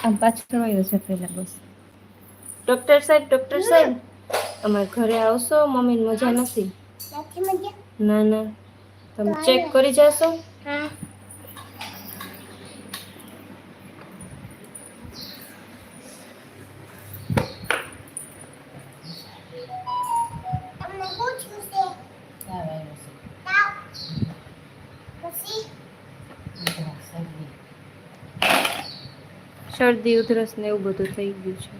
આમ પાછળ આવ્યો છે પહેલા બસ. ડોક્ટર સાહેબ ડોક્ટર સાહેબ અમારા ઘરે આવશો? મમ્મીને મજા નથી? નથી ના ના. તમે ચેક કરી જશો? હા તમને પૂછ્યું છે તાવ પછી શરદી, ઉધરસ ને એવું બધું થઈ ગયું છે.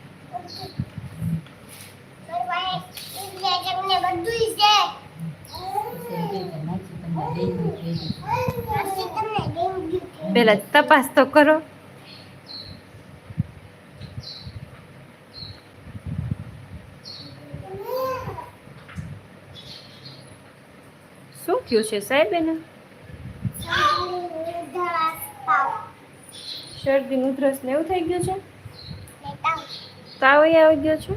પેલા તપાસ તો કરો. શું થયું છે સાહેબ એને? શરદી ઉધરસ ને એવું થઈ ગયું છે? તાવ. આવી ગયો છે?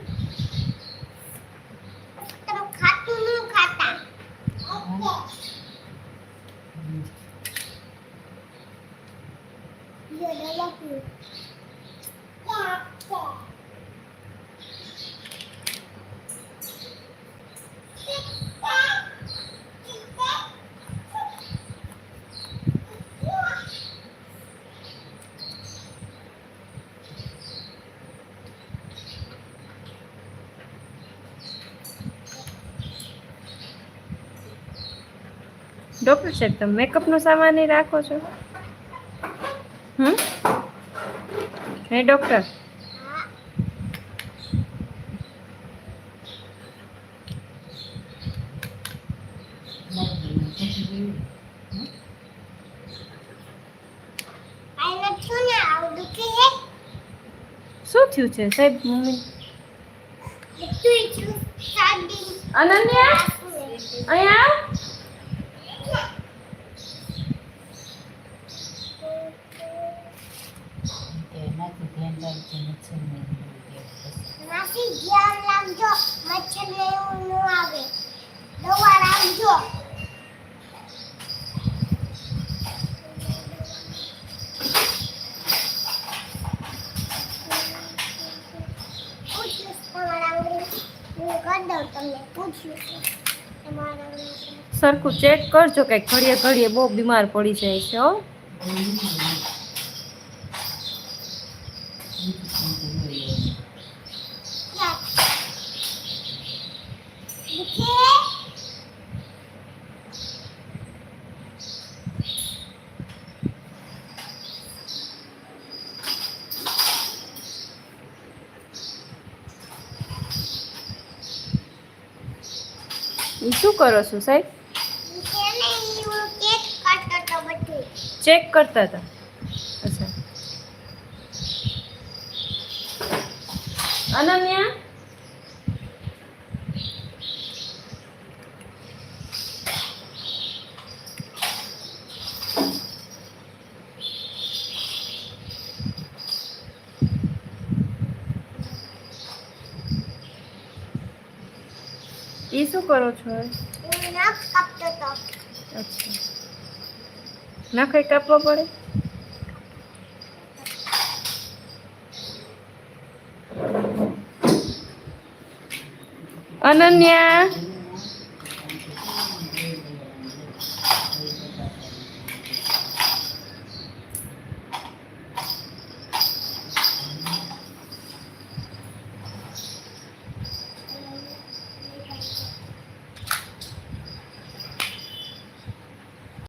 Yeah, ડોક્ટર સાહેબ તમે મેકઅપનો સામાન રાખો છો? હમ? હે ડોક્ટર? શું થયું છે સાહેબ મમ્મી? અનન્યા? અહીંયા માસી ધ્યાન સરખું ચેક કરજો કે ઘડીએ ઘડીએ બહુ બીમાર પડી જાય છે હો. શું કરો છો સાહેબ? ચેક કરતા હતા. અચ્છા. અનન્યા એ શું કરો છો હવે? હું નખ કાપતો તો અચ્છા નખે કાપવા પડે અનન્યા.